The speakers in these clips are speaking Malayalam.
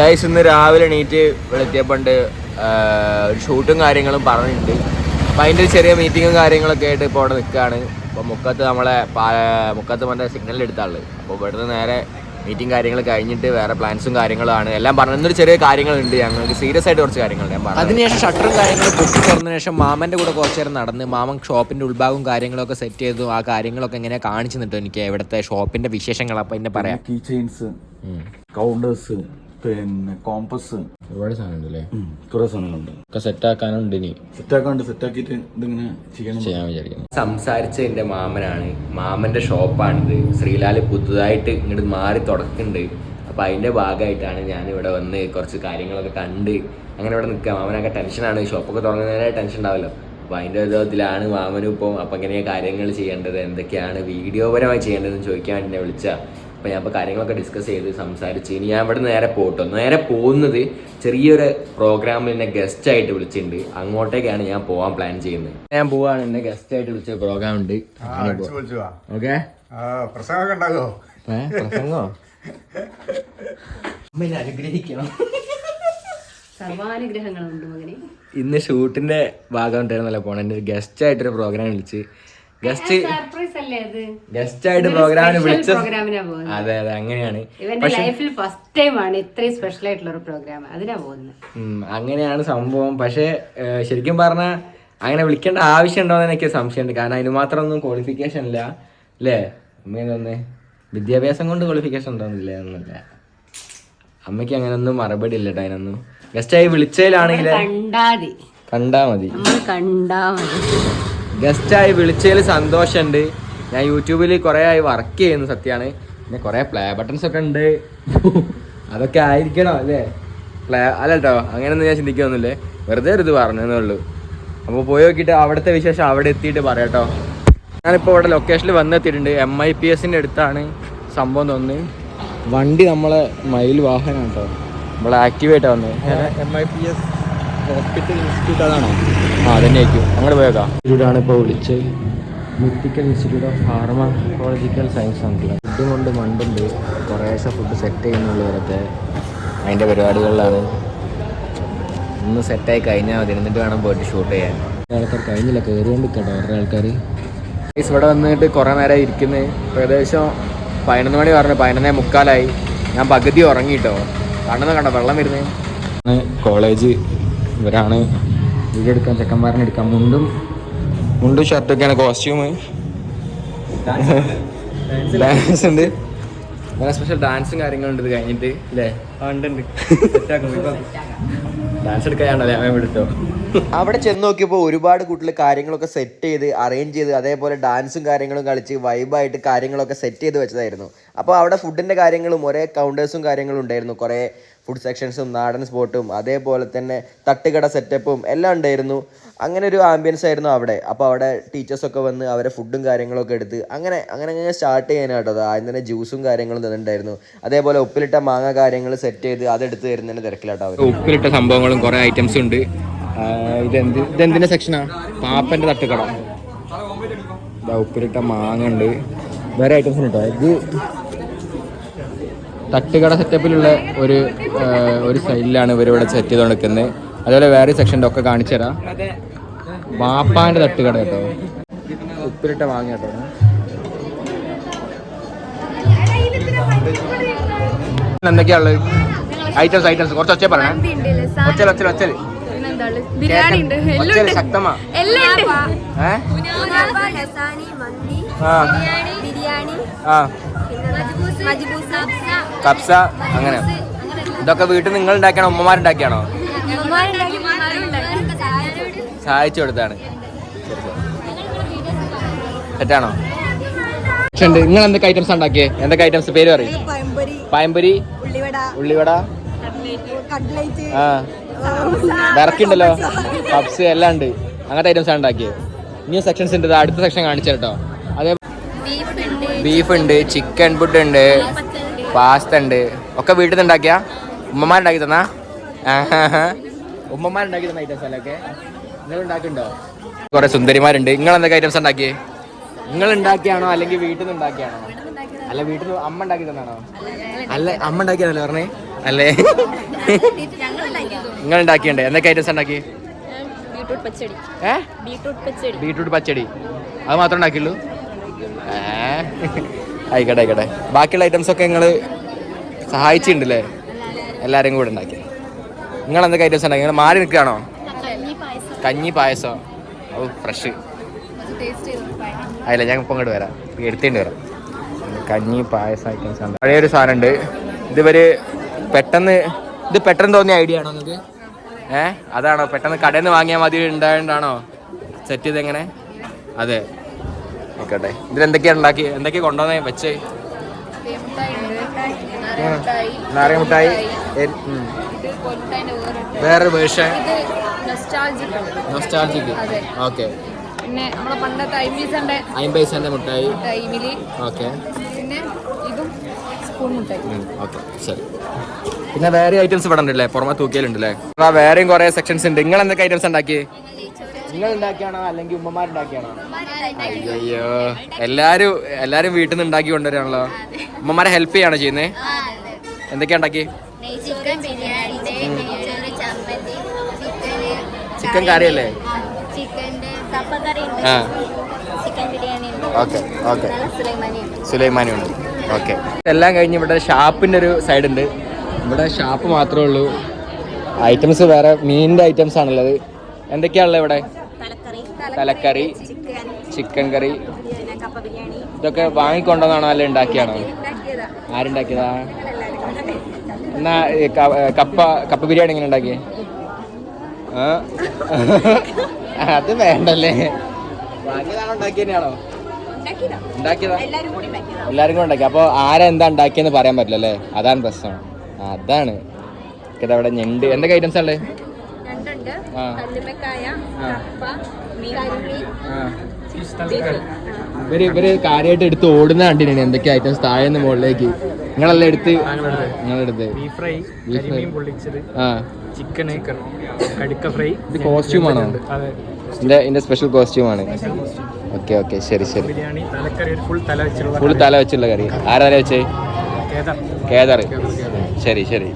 ഗൈസ് ഇന്ന് രാവിലെ എണീറ്റ് വിളിച്ചപ്പോണ്ട് ഒരു ഷൂട്ടും കാര്യങ്ങളും പറഞ്ഞിട്ടുണ്ട്. അപ്പം അതിന്റെ ഒരു ചെറിയ മീറ്റിങ്ങും കാര്യങ്ങളൊക്കെ ആയിട്ട് ഇപ്പോൾ അവിടെ നിൽക്കുകയാണ് അപ്പോൾ മുക്കത്ത് നമ്മളെ മുക്കത്ത് മറ്റേ സിഗ്നലിൽ എടുത്താളു അപ്പോൾ ഇവിടുന്ന് നേരെ മീറ്റിംഗ് കാര്യങ്ങൾ കഴിഞ്ഞിട്ട് വേറെ പ്ലാൻസും കാര്യങ്ങളാണ് എല്ലാം പറഞ്ഞൊരു ഇന്നൊരു ചെറിയ കാര്യങ്ങളുണ്ട് ഞങ്ങൾക്ക്. സീരിയസ് ആയിട്ട് കുറച്ച് കാര്യങ്ങളുണ്ട് ഞാൻ പറഞ്ഞു അതിനുശേഷം ഷട്ടറും കാര്യങ്ങളും പൊട്ടി തുറന്നതിന് ശേഷം മാമന്റെ കൂടെ കുറച്ച് നേരം നടന്ന് മാമൻ ഷോപ്പിന്റെ ഉൾഭാഗവും കാര്യങ്ങളൊക്കെ സെറ്റ് ചെയ്തു. ആ കാര്യങ്ങളൊക്കെ എങ്ങനെ കാണിച്ചു നിട്ടു എനിക്ക് ഇവിടുത്തെ ഷോപ്പിന്റെ വിശേഷങ്ങൾ അപ്പം എന്നെ പറയാം. കീ ചെയിൻസ് കൗണ്ടേഴ്സ് പിന്നെ കോമ്പസ്. ഒരുപാട് സാധനമുണ്ടല്ലേ കുറെ സാധനങ്ങളുണ്ട്. ഒക്കെ സെറ്റ് ആക്കാനുണ്ട് ഇനി. സെറ്റാക്കാണ്ട് സെറ്റാക്കിയിട്ട് ഇതിങ്ങനെ ചെയ്യണം ചെയ്യാൻ വിചാരിക്കുന്നു. സംസാരിച്ച എന്റെ മാമനാണ്. മാമന്റെ ഷോപ്പാണിത്. ശ്രീലാൽ പുതുതായിട്ട് ഇങ്ങോട്ട് മാറി തുടക്കുന്നുണ്ട് അപ്പൊ അതിന്റെ ഭാഗമായിട്ടാണ് ഞാൻ ഇവിടെ വന്ന് കുറച്ച് കാര്യങ്ങളൊക്കെ കണ്ട് അങ്ങനെ ഇവിടെ നിൽക്കുക. മാമനൊക്കെ ടെൻഷനാണ്. ഷോപ്പൊക്കെ തുടങ്ങുന്നതിനെ ടെൻഷൻ ഉണ്ടാവല്ലോ. അപ്പോൾ അതിന്റെ ഒരു ഇതിലാണ് മാമനും ഇപ്പം അപ്പം എങ്ങനെയാണ് കാര്യങ്ങൾ ചെയ്യേണ്ടത്? എന്തൊക്കെയാണ് വീഡിയോപരമായി ചെയ്യേണ്ടതെന്ന് ചോദിക്കാൻ വേണ്ടി എന്നെ വിളിച്ച. അപ്പോൾ ഞാൻ ഇപ്പോൾ കാര്യങ്ങളൊക്കെ ഡിസ്കസ് ചെയ്ത് സംസാരിച്ച്. ഇനി ഞാൻ ഇവിടെ നേരെ പോട്ടോ. നേരെ പോകുന്നത് ചെറിയൊരു പ്രോഗ്രാമിൽ എന്നെ ഗസ്റ്റ് ആയിട്ട് വിളിച്ചിട്ടുണ്ട്. അങ്ങോട്ടേക്കാണ് ഞാൻ പോകാൻ പ്ലാൻ ചെയ്യുന്നത്. ഞാൻ പോവാണ്. എന്നെ ഗസ്റ്റ് ആയിട്ട് വിളിച്ച പ്രോഗ്രാം ഉണ്ട്. ഓക്കെ പ്രസംഗമൊക്കെ ഉണ്ടാകോ പ്രസംഗോ? അനുഗ്രഹിക്കണം. സർവാനുഗ്രഹങ്ങളുണ്ട് മകനെ. ഇന്ന് ഷൂട്ടിന്റെ ഭാഗം ഉണ്ടായിരുന്നല്ലോ പോണ. ഗസ്റ്റ് ആയിട്ടൊരു പ്രോഗ്രാം വിളിച്ച് ഗസ്റ്റ് സർപ്രൈസ് അല്ലേ അത്? ഗസ്റ്റ് ആയിട്ട് പ്രോഗ്രാമിന് വിളിച്ച പ്രോഗ്രാമിനാ പോകുന്നത്. അതെ അതെ അങ്ങനെയാണ്. ഇവന്റെ ലൈഫിൽ ഫസ്റ്റ് ടൈം ആണ് ഇത്രയും സ്പെഷ്യൽ ആയിട്ടുള്ള ഒരു പ്രോഗ്രാം അതിനാ പോകുന്നത്. അങ്ങനെയാണ് സംഭവം. പക്ഷേ ശരിക്കും പറഞ്ഞാൽ അങ്ങനെ വിളിക്കേണ്ട ആവശ്യം ഉണ്ടോ എന്ന് എനിക്ക് സംശയമുണ്ട്. കാരണം അതിന് മാത്രം ഒന്നും ക്വാളിഫിക്കേഷൻ ഇല്ല. അല്ലേ അമ്മയൊന്ന് വിദ്യാഭ്യാസം കൊണ്ട് ക്വാളിഫിക്കേഷൻ ഉണ്ടോന്നില്ല എന്നല്ല അമ്മയ്ക്ക് അങ്ങനെ ഒന്നും മറുപടി ഇല്ല കേട്ടോ അതിനൊന്നും. ഗസ്റ്റായി വിളിച്ചതിലാണെങ്കിൽ കണ്ടാ മതി. കണ്ടാ മതി. ഗസ്റ്റായി വിളിച്ചതിൽ സന്തോഷമുണ്ട് ഞാൻ യൂട്യൂബിൽ കുറേ ആയി വർക്ക് ചെയ്യുന്നു സത്യമാണ് പിന്നെ കുറേ പ്ലേ ബട്ടൺസ് ഒക്കെ ഉണ്ട്. അതൊക്കെ ആയിരിക്കണം അല്ലേ? പ്ലേ അല്ല കേട്ടോ അങ്ങനെയൊന്നും ഞാൻ ചിന്തിക്കൊന്നുമില്ലേ? വെറുതെ ഒരു ഇത് പറഞ്ഞതേ ഉള്ളൂ. അപ്പോൾ പോയി നോക്കിയിട്ട് അവിടുത്തെ വിശേഷം അവിടെ എത്തിയിട്ട് പറയാം കേട്ടോ ഞാനിപ്പോൾ ഇവിടെ ലൊക്കേഷനിൽ വന്നെത്തിയിട്ടുണ്ട്. എം ഐ പി എസിന്റെ അടുത്താണ് സംഭവം തോന്നുന്നത് വണ്ടി നമ്മളെ മയിൽ വാഹനം കേട്ടോ. നമ്മളെ ആക്ടിവേറ്റ് ആവുന്നത്. M I P S hospital institute അതാണോ ആ അതന്നെ ആയിരിക്കും അങ്ങോട്ട് പോയേക്കാം. ഇൻസ്റ്റിറ്റ്യൂട്ടാണ് ഇപ്പോൾ വിളിച്ചത്. Mythical institute of pharmacological science ആണല്ലോ ഫുഡും കൊണ്ട് മണ്ടുണ്ട്. കുറേശ്ശെ ഫുഡ് സെറ്റ് ചെയ്യുന്നുള്ളൂ ഇവരത്തെ അതിന്റെ പരിപാടികളിലാണ്. ഒന്ന് സെറ്റായി കഴിഞ്ഞാൽ മതി. എന്നിട്ട് വേണം പോയിട്ട് ഷൂട്ട് ചെയ്യാൻ. ആൾക്കാർ കഴിഞ്ഞില്ല. കയറിയോണ്ട് കേട്ടോ ഓരോ ആൾക്കാർ ഇവിടെ വന്നിട്ട് കുറേ നേരം ഇരിക്കുന്നത് ഏകദേശം പതിനൊന്ന് മണി പറഞ്ഞു. പതിനൊന്നേ മുക്കാലായി. ഞാൻ പകുതി ഉറങ്ങിട്ടോ. കണ്ണെന്ന് കണ്ടോ? വെള്ളം വരുന്നേ. കോളേജ് ഇവരാണ്. വീഡിയോ എടുക്കാൻ ചെക്കന്മാരനെ എടുക്കാം മുണ്ടും മുണ്ടും ഷർട്ടൊക്കെയാണ് കോസ്റ്റ്യൂം ഡാൻസ് ഉണ്ട്. വേറെ സ്പെഷ്യൽ ഡാൻസും കാര്യങ്ങളുണ്ട് ഇത് കഴിഞ്ഞിട്ട് അല്ലേ ഡാൻസ് എടുക്കാനാണല്ലേ? അവൻ അവിടെ ചെന്ന് നോക്കിയപ്പോൾ ഒരുപാട് കൂട്ടിൽ കാര്യങ്ങളൊക്കെ സെറ്റ് ചെയ്ത് അറേഞ്ച് ചെയ്ത് അതേപോലെ ഡാൻസും കാര്യങ്ങളും കളിച്ച് വൈബായിട്ട് കാര്യങ്ങളൊക്കെ സെറ്റ് ചെയ്ത് വെച്ചതായിരുന്നു. അപ്പോൾ അവിടെ ഫുഡിന്റെ കാര്യങ്ങളും ഒരേ കൗണ്ടേഴ്സും കാര്യങ്ങളും ഉണ്ടായിരുന്നു. കുറേ ഫുഡ് സെക്ഷൻസും നാടൻ സ്പോട്ടും അതേപോലെ തന്നെ തട്ടുകട സെറ്റപ്പും എല്ലാം ഉണ്ടായിരുന്നു. അങ്ങനെ ഒരു ആംബിയൻസ് ആയിരുന്നു അവിടെ. അപ്പോൾ അവിടെ ടീച്ചേഴ്സൊക്കെ വന്ന് അവരെ ഫുഡും കാര്യങ്ങളൊക്കെ എടുത്ത് അങ്ങനെ അങ്ങനെ അങ്ങനെ സ്റ്റാർട്ട് ചെയ്യാനായിട്ടത് ആദ്യം തന്നെ ജ്യൂസും കാര്യങ്ങളും തന്നിട്ടുണ്ടായിരുന്നു. അതേപോലെ ഉപ്പിലിട്ട മാങ്ങ കാര്യങ്ങൾ സെറ്റ് ചെയ്ത് അതെടുത്ത് തരുന്നതിന് തിരക്കിലാട്ടോ അവർ ഉപ്പിലിട്ട സംഭവങ്ങളും കുറേ ഐറ്റംസ് ഉണ്ട്. ഇതെന്ത് ഇതെന്തിന്റെ സെക്ഷനാണ് പാപ്പന്റെ തട്ടുകട. ഉപ്പിലിട്ട മാങ്ങ ഉണ്ട്. വേറെ ഐറ്റംസ് ഉണ്ട് ഇത് തട്ടുകട സെറ്റപ്പിലുള്ള ഒരു ഒരു സൈഡിലാണ് ഇവർ ഇവിടെ സെറ്റ് ചെയ്ത് കൊടുക്കുന്നത് അതുപോലെ വേറെ സെക്ഷന്റെ ഒക്കെ കാണിച്ചു തരാം. വാപ്പാന്റെ തട്ടുകട കേട്ടോ. ഉപ്പിലിട്ട വാങ്ങി കേട്ടോ. എന്തൊക്കെയാണുള്ളത് ഐറ്റംസ് ഐറ്റംസ് കുറച്ച് ഒച്ച പറയണേ. ഒച്ചൽ ഒച്ചൽ ഒച്ചൽ ബിരിയാണി ഉണ്ട് എല്ലാം ഒച്ചൽ ഉണ്ട്. ശക്തമാ. ആ. കപ്സ അങ്ങനെ. ഇതൊക്കെ വീട്ടിൽ നിങ്ങൾ ഉണ്ടാക്കിയാണോ ഉമ്മമാരുണ്ടാക്കിയാണോ? സഹായിച്ചു കൊടുത്താണ് തെറ്റാണോ? ഉണ്ട്. നിങ്ങൾ എന്തൊക്കെ ഐറ്റംസ് ഉണ്ടാക്കിയേ? എന്തൊക്കെ ഐറ്റംസ് പേര് പറയും. പായംപൊരി. ഉള്ളിവട. ആ. വിറക്കുണ്ടല്ലോ. കപ്സ് എല്ലാം ഉണ്ട്. അങ്ങനത്തെ ഐറ്റംസ് ആണ് ഉണ്ടാക്കിയത് ഇനിയും സെക്ഷൻസ് ഉണ്ട്. അടുത്ത സെക്ഷൻ കാണിച്ചു കേട്ടോ ബീഫ് ഉണ്ട് ചിക്കൻ ഫുഡ് ഉണ്ട്. പാസ്ത ഉണ്ട് ഒക്കെ വീട്ടിൽ നിന്ന് ഉണ്ടാക്കിയ? ഉമ്മമാരുണ്ടാക്കി തന്നാ? ഉമ്മമാരുണ്ടാക്കി തന്ന ഐറ്റംസ് അല്ലേ? ഒക്കെ നിങ്ങൾ ഉണ്ടാക്കിണ്ടോ? കുറെ സുന്ദരിമാരുണ്ട്. നിങ്ങൾ എന്തൊക്കെ ഐറ്റംസ് ഉണ്ടാക്കിയേ? നിങ്ങൾ ഉണ്ടാക്കിയാണോ അല്ലെങ്കിൽ വീട്ടിൽ നിന്ന് ഉണ്ടാക്കിയാണോ? അല്ല വീട്ടിൽ നിന്ന് അമ്മ ഉണ്ടാക്കി തന്നാണോ? അല്ല അമ്മ ഉണ്ടാക്കിയാണല്ലോ പറഞ്ഞേ? അല്ലേ? നിങ്ങൾ ഉണ്ടാക്കിയുണ്ട് എന്തൊക്കെ ഐറ്റംസ് ഉണ്ടാക്കി? ബീട്രൂട്ട് പച്ചടി. ഏ? ബീട്രൂട്ട് പച്ചടി. ബീട്രൂട്ട് പച്ചടി. അത് മാത്രം ഉണ്ടാക്കിയുള്ളൂ? ഏ ആയിക്കോട്ടെ ആയിക്കോട്ടെ. ബാക്കിയുള്ള ഐറ്റംസ് ഒക്കെ നിങ്ങൾ സഹായിച്ചിട്ടുണ്ടല്ലേ? എല്ലാവരും കൂടെ ഉണ്ടാക്കി. നിങ്ങൾ എന്തൊക്കെ ഐറ്റംസ് ഉണ്ടാക്കി? നിങ്ങൾ മാറി നിൽക്കുകയാണോ? കഞ്ഞി പായസം. ഓ ഫ്രഷ് അല്ല ഞാൻ ഇപ്പം ഇങ്ങോട്ട് വരാം. എടുത്തേണ്ടി വരാം. കഞ്ഞി പായസം ഐറ്റംസ് ഉണ്ട്. പഴയൊരു സാധനം ഉണ്ട് ഇതിവര് പെട്ടെന്ന് ഇത് പെട്ടെന്ന് തോന്നിയ ഐഡിയ ആണോ നിങ്ങൾക്ക്? ഏഹ് അതാണോ? പെട്ടെന്ന് കടയിൽ നിന്ന് വാങ്ങിയാൽ മതി ഉണ്ടായതുകൊണ്ടാണോ സെറ്റ് ചെയ്ത് എങ്ങനെ? അതെ. ആയിക്കോട്ടെ ഇതിലെന്തൊക്കെയാണ് ഉണ്ടാക്കി എന്തൊക്കെയാ കൊണ്ടുവന്നേ? വെച്ചേ. നാരങ്ങ ഉം. വേറൊരു വേർഷൻ. നൊസ്റ്റാൾജിക്ക് ഓക്കെ പിന്നെ നമ്മളെ പണ്ടത്തെ ടൈമിൽ ഓക്കെ പിന്നെ ഇതും സ്പൂൺ മുട്ടായി. ഓക്കെ ശരി. പിന്നെ വേറെ ഐറ്റംസ് ഇവിടെ ഉണ്ടല്ലേ? പുറമെ തൂക്കിയാലുണ്ടല്ലേ? വേറെയും കുറെ സെക്ഷൻസ് ഉണ്ട്. നിങ്ങൾ എന്തൊക്കെ ഐറ്റംസ് ഉണ്ടാക്കി നിങ്ങൾ ഉണ്ടാക്കിയാണോ അല്ലെങ്കിൽ ഉമ്മമാരുണ്ടാക്കിയാണോ? അയ്യോ എല്ലാരും എല്ലാരും വീട്ടിൽ നിന്ന് ഉണ്ടാക്കി കൊണ്ടുവരാണല്ലോ. ഉമ്മമാരെ ഹെൽപ്പ് ചെയ്യാണോ ചെയ്യുന്നത് എന്തൊക്കെയാ ഉണ്ടാക്കി? ചിക്കൻ ബിരിയാണി നെയ്ച്ചോറ് ചമ്മന്തി ചിക്കൻ കറിയല്ലേ? ചിക്കന്റെ കറി അല്ലേ ആ. ചിക്കൻ ബിരിയാണി ഉണ്ട്. ഓക്കെ. ഓക്കെ സുലൈമാനി ഉണ്ട്. ഓക്കെ. എല്ലാം കഴിഞ്ഞ് ഇവിടെ ഷാപ്പിന്റെ ഒരു സൈഡ് ഉണ്ട്. ഇവിടെ ഷാപ്പ് മാത്രമേ ഉള്ളൂ. ഐറ്റംസ് വേറെ മീനിന്റെ ഐറ്റംസ് ആണുള്ളത്. എന്തൊക്കെയാണുള്ളത് ഇവിടെ? തലക്കറി ചിക്കൻ കറി ഇതൊക്കെ വാങ്ങിക്കൊണ്ടതാണോ അല്ല ഉണ്ടാക്കിയാണോ? ആരുണ്ടാക്കിയതാ? എന്നാ കപ്പ കപ്പ ബിരിയാണി എങ്ങനെ ഉണ്ടാക്കിയേ? അത് വേണ്ടല്ലേ? വാങ്ങിയതാണോ എല്ലാരും കൂടെ ഉണ്ടാക്കി. അപ്പോൾ ആരെന്താ ഉണ്ടാക്കിയെന്ന് പറയാൻ പറ്റില്ല അല്ലേ അതാണ് പ്രശ്നം. അതാണ്. ഇത് ഞെണ്ട്. ഞണ്ട് എന്തൊക്കെ ഐറ്റംസ് ഉള്ളത്? ആ. കല്ലുമ്മക്കായ കപ്പ മീൻ കരിമീൻ ഇവർ ഇവർ കാര്യമായിട്ട് എടുത്ത് ഓടുന്ന കണ്ടിന് എന്തൊക്കെ ഐറ്റംസ് താഴെ നിന്ന് മുകളിലേക്ക്. നിങ്ങളെല്ലാം എടുത്ത്? നിങ്ങളെടുത്ത്. ബീഫ് ഫ്രൈ കരിമീൻ പൊള്ളിച്ചത് ആ. ചിക്കന് കടുക്ക ഫ്രൈ ഇത് കോസ്റ്റ്യൂം ആണോ? അതെ. ഇതിന്റെ ഇതിന്റെ സ്പെഷ്യൽ കോസ്റ്റ്യൂം ആണ്. ഓക്കെ ഓക്കെ ശരി ശരി. ബിരിയാണി തലക്കറി ഫുൾ തല വെച്ചുള്ള ഫുൾ തല വെച്ചുള്ള കറി. ആരാ തല വെച്ചേ കേദർ കേദർ. ശരി ശരി.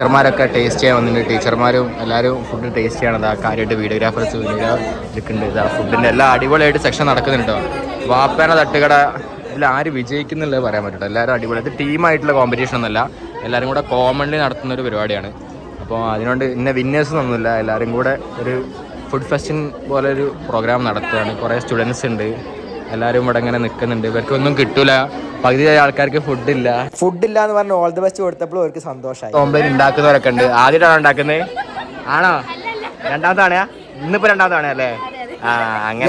ടീച്ചർമാരൊക്കെ ടേസ്റ്റ് ചെയ്യാൻ വന്നിട്ടുണ്ട്. ടീച്ചർമാരും എല്ലാവരും ഫുഡ് ടേസ്റ്റ് ചെയ്യണത് ആ കാര്യമായിട്ട് വീഡിയോഗ്രാഫേഴ്സ് വീഡിയോ എടുക്കുന്നുണ്ട്. ഇതാ ഫുഡിന്റെ എല്ലാം അടിപൊളിയായിട്ട് സെക്ഷൻ നടക്കുന്നുണ്ടോ വാപ്പേന തട്ടുകട ഇതിൽ ആര് വിജയിക്കുന്നുള്ളത് പറയാൻ പറ്റില്ല എല്ലാവരും അടിപൊളി. ടീമായിട്ടുള്ള കോമ്പറ്റീഷൻ ഒന്നുമല്ല. എല്ലാവരും കൂടെ കോമൺലി നടത്തുന്ന ഒരു പരിപാടിയാണ്. അപ്പോൾ അതിനോണ്ട് ഇന്ന വിന്നേഴ്സ് ഒന്നുമില്ല. എല്ലാവരും കൂടെ ഒരു ഫുഡ് ഫെസ്റ്റിൻ പോലെ ഒരു പ്രോഗ്രാം നടത്തുകയാണ്. കുറേ സ്റ്റുഡൻസ് ഉണ്ട്. എല്ലാവരും ഇവിടെ ഇങ്ങനെ നിൽക്കുന്നുണ്ട് ഇവർക്കൊന്നും കിട്ടൂല. പകുതി ആൾക്കാർക്ക് ഫുഡില്ല ഫുഡ് ഇല്ല എന്ന് പറഞ്ഞ ഓൾ ദി ബെസ്റ്റ് കൊടുത്തപ്പോൾ അവർക്ക് സന്തോഷമായി ഓംപ്ലേറ്റ് ഉണ്ടാക്കുന്നവരൊക്കെ ഉണ്ട്. ആദ്യമായിട്ടാണോ ഉണ്ടാക്കുന്നത്? ആണോ? രണ്ടാമത്തെ ഇന്നിപ്പോ രണ്ടാമത്തെ അല്ലേ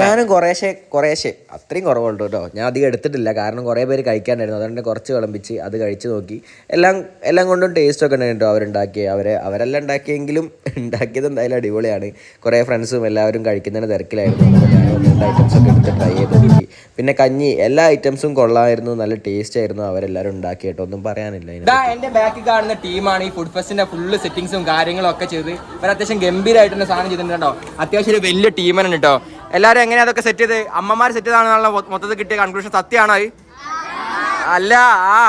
ഞാനും കുറേശ്ശെ കുറേശ്ശെ. അത്രയും കുറവുള്ളൂ കേട്ടോ. ഞാൻ അധികം എടുത്തിട്ടില്ല. കാരണം കുറേ പേര് കഴിക്കാണ്ടായിരുന്നു അതുകൊണ്ട് കുറച്ച് വിളമ്പിച്ച് അത് കഴിച്ചു നോക്കി. എല്ലാം എല്ലാം കൊണ്ടും ടേസ്റ്റ് ഒക്കെ കേട്ടോ അവരുണ്ടാക്കിയ. അവരെ അവരെല്ലാം ഉണ്ടാക്കിയെങ്കിലും ഉണ്ടാക്കിയത് എന്തായാലും അടിപൊളിയാണ്. കുറേ ഫ്രണ്ട്സും എല്ലാവരും കഴിക്കുന്നതിന് തിരക്കിലായിരുന്നു. അപ്പോൾ ഞാൻ ഒന്ന് ഐറ്റംസ് ഒക്കെ എടുത്ത് ട്രൈ ചെയ്ത് നോക്കി. പിന്നെ കഞ്ഞി എല്ലാ ഐറ്റംസും കൊള്ളാമായിരുന്നു നല്ല ടേസ്റ്റ് ആയിരുന്നു അവരെല്ലാവരും ഉണ്ടാക്കി കേട്ടോ. ഒന്നും പറയാനില്ല എന്റെ ബാക്കിൽ കാണുന്ന ടീമാണ് ഈ ഫുഡ് ഫെസ്റ്റിന്റെ ഫുള്ള് സെറ്റിംഗ്സും കാര്യങ്ങളും ഒക്കെ ചെയ്ത്. ഇവർ അത്യാവശ്യം ഗംഭീരമായിട്ട് തന്നെ സാധനം ചെയ്തിട്ടുണ്ടോ അത്യാവശ്യം ഒരു വലിയ ടീമാണ് കേട്ടോ. എല്ലാവരും എങ്ങനെയാ അതൊക്കെ സെറ്റ് ചെയ്ത്? അമ്മമാർ സെറ്റ് ചെയ്താണെന്നുള്ള മൊത്തത്തിൽ കിട്ടിയ കൺക്ലൂഷൻ സത്യമാണോ അത്? അല്ല ആ.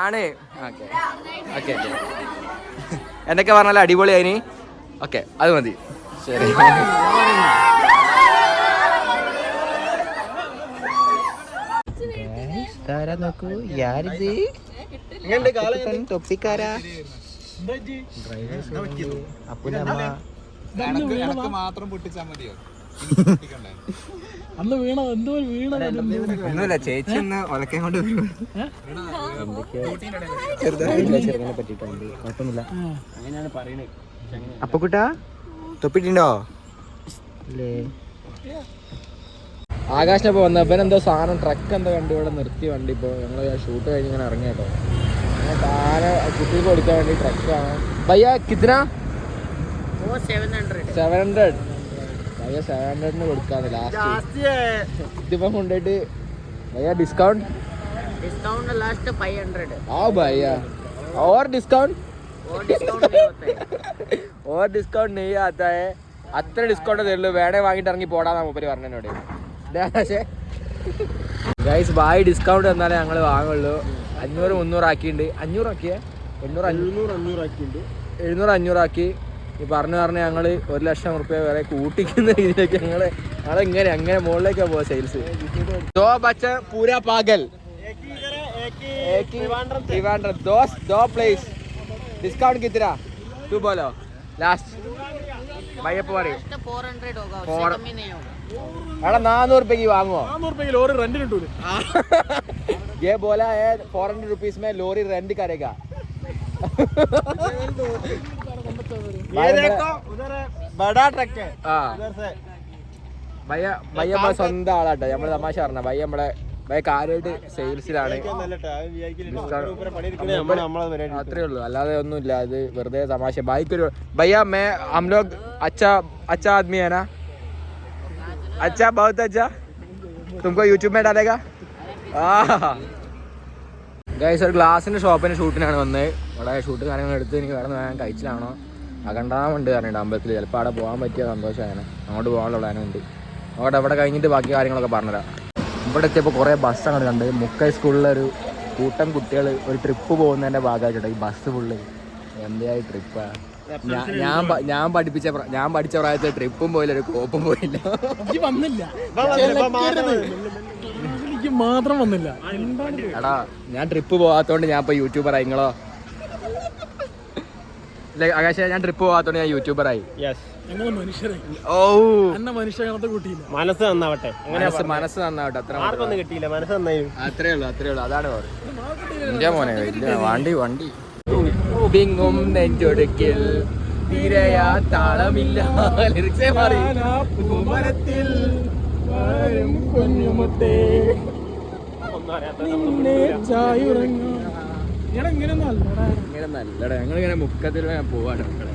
ആണ്. ഓക്കെ ഓക്കെ ഓക്കെ എന്തൊക്കെ പറഞ്ഞാലും അടിപൊളിയായി ഓക്കെ അത് മതി. ശരി. നോക്കൂ. യാരിത്. തൊപ്പിക്കാരാ. അപ്പുനമ്മ. അന്ന് വീണ എന്തോ വീണ ഒന്നുമില്ല ചേച്ചി ഒന്ന് ഒലക്കാൻ കൊണ്ട് ചെറുതിനെ പറ്റിയിട്ടുണ്ട് കുഴപ്പമൊന്നുമില്ല. അങ്ങനെയാണ് പറയുന്നത് അപ്പൊ കുട്ടാ തൊപ്പിട്ടുണ്ടോ ഇല്ലേ? ആകാശിനപ്പോ വന്ന ഇവൻ എന്തോ സാധനം ട്രക്ക് എന്തോ കണ്ടു ഇവിടെ നിർത്തി വണ്ടി ഇപ്പൊ. ഞങ്ങൾ ഷൂട്ട് കഴിഞ്ഞ് ഇങ്ങനെ ഇറങ്ങി കേട്ടോ. അങ്ങനെ താനെ കുട്ടികൾക്ക് കൊടുക്കാൻ വേണ്ടി ട്രക്കാണ് ഭയ്യ ഹൺഡ്രഡ് സെവൻ ഹൺഡ്രഡ് ഭയ്യ സെവൻ ഹൺഡ്രഡിന് കൊടുക്കാന്ന് ലാസ്റ്റ് ഇതിപ്പം കൊണ്ടുപോയിട്ട് भैया discount discount last five hundred आओ भैया और डिस्काउंट और डिस्काउंट नहीं होता है और डिस्काउंट नहीं आता है അത്ര ഡിസ്കൗണ്ട് തരുള്ളൂ വേണേ വാങ്ങിട്ട് ഇറങ്ങി പോടാന്നാ മൂപ്പര് പറഞ്ഞോട് ഗൈസ് ബായ് ഡിസ്കൗണ്ട് തന്നാലേ ഞങ്ങൾ വാങ്ങുള്ളൂ അഞ്ഞൂറ് മുന്നൂറ് ആക്കിയിട്ടുണ്ട് അഞ്ഞൂറ് ആക്കിയേ എണ്ണൂറ് എഴുന്നൂറ് അഞ്ഞൂറാക്കി ഈ പറഞ്ഞു പറഞ്ഞ് ഞങ്ങൾ ഒരു ലക്ഷം റുപ്യ വരെ കൂട്ടിക്കുന്ന രീതിയിലേക്ക് ഞങ്ങള് ഞങ്ങളെങ്ങനെ അങ്ങനെ മുകളിലേക്കാ പോവാ സെയിൽസ് ദോ ബച്ച പൂരാ പാഗൽ एक ही त्रिवेंद्रम दो दो प्लेस डिस्काउंट कितना तू बोलो लास्ट भैया पोरे लास्ट फोर हंड्रेड होगा Four- उससे कमी नहीं होगा എടാ നാനൂറ് രൂപയ്ക്ക് വാങ്ങുമോ നാനൂറ് രൂപ ലോറി റെന്റിന് കിട്ടൂല ये बोला है फोर हंड्रेड रुपीज में लोरी रेंट करेगा ആ. ഭയ്യ ഭയ്യ നമ്മളെ സ്വന്തം ആളാട്ടോ നമ്മള് തമാശ പറഞ്ഞ ഭയ്യ നമ്മളെ ഭയ്യ കാര്യമായിട്ട് സെയിൽസിലാണ് അത്രേ ഉള്ളൂ അല്ലാതെ ഒന്നുമില്ല അത് വെറുതെ തമാശ ബൈക്ക് ഒരു ഭയ്യ മേ ഹം ലോഗ് അച്ഛാ അച്ഛാ ആദ്മി है ना अच्छा बहुत अच्छा तुमको यूट्यूब में डालेगा ഗൈസ് ഒരു ഗ്ലാസിന്റെ ഷോപ്പിന്റെ ഷൂട്ടിനാണ് വന്നത് ഇവിടെ ഷൂട്ട് കാര്യങ്ങൾ എടുത്ത് എനിക്ക് വേറെ വേഗം കഴിച്ചിലാണോ അകണ്ടാമുണ്ട് പറഞ്ഞിട്ട് അമ്പലത്തിൽ. ചിലപ്പോൾ അവിടെ പോകാൻ പറ്റിയ സന്തോഷമാണ് അങ്ങോട്ട് പോകാനുള്ള പ്ലാനുണ്ട് അവിടെ അവിടെ കഴിഞ്ഞിട്ട് ബാക്കി കാര്യങ്ങളൊക്കെ പറഞ്ഞുതരാം. ഇവിടെ എത്തിയപ്പോൾ കുറേ ബസ് അങ്ങോട്ട് കണ്ട്. മുക്കൈ സ്കൂളിലൊരു കൂട്ടം കുട്ടികൾ ഒരു ട്രിപ്പ് പോകുന്നതിന്റെ ഭാഗമായിട്ടോ ഈ ബസ് ഫുള്ള് എന്തായി ട്രിപ്പാണ് ഞാൻ ഞാൻ ഞാൻ പഠിപ്പിച്ച ഞാൻ പഠിച്ച പ്രായത്തിൽ ട്രിപ്പും പോയില്ല ഒരു കോപ്പും പോയില്ല. വന്നില്ല. മാത്രം വന്നില്ല. എടാ ഞാൻ ട്രിപ്പ് പോകാത്തോണ്ട് ഞാൻ ഇപ്പൊ യൂട്യൂബർ ആയി നിങ്ങളോ ഇല്ല, ആകാശ ഞാൻ ട്രിപ്പ് പോകാത്തോണ്ട് ഞാൻ യൂട്യൂബർ ആയി. ഞങ്ങൾ മനുഷ്യരെ ഓ. എന്നെ കൂട്ടിയില്ല. മനസ്സ് നന്നാവട്ടെ. മനസ്സ് മനസ്സ് നന്നാവട്ടെ അത്ര കിട്ടിയില്ല മനസ്സ് നന്നായി. അത്രേ ഉള്ളൂ അത്രേ ഉള്ളൂ. അതാണ് എന്റെ മോനെ വണ്ടി വണ്ടി. വിങ്ങും നെഞ്ചൊടുക്കിൽ തിരയാ താളമില്ല. ലിറിക്സേ മാറി. പൂമരത്തിൽ വാഴും കുഞ്ഞുമുത്തേ എങ്ങനെ നല്ലടാ ഇങ്ങനെ നല്ലടാ ഞങ്ങൾ ഇങ്ങനെ മുക്കത്തിൽ മക്കളെ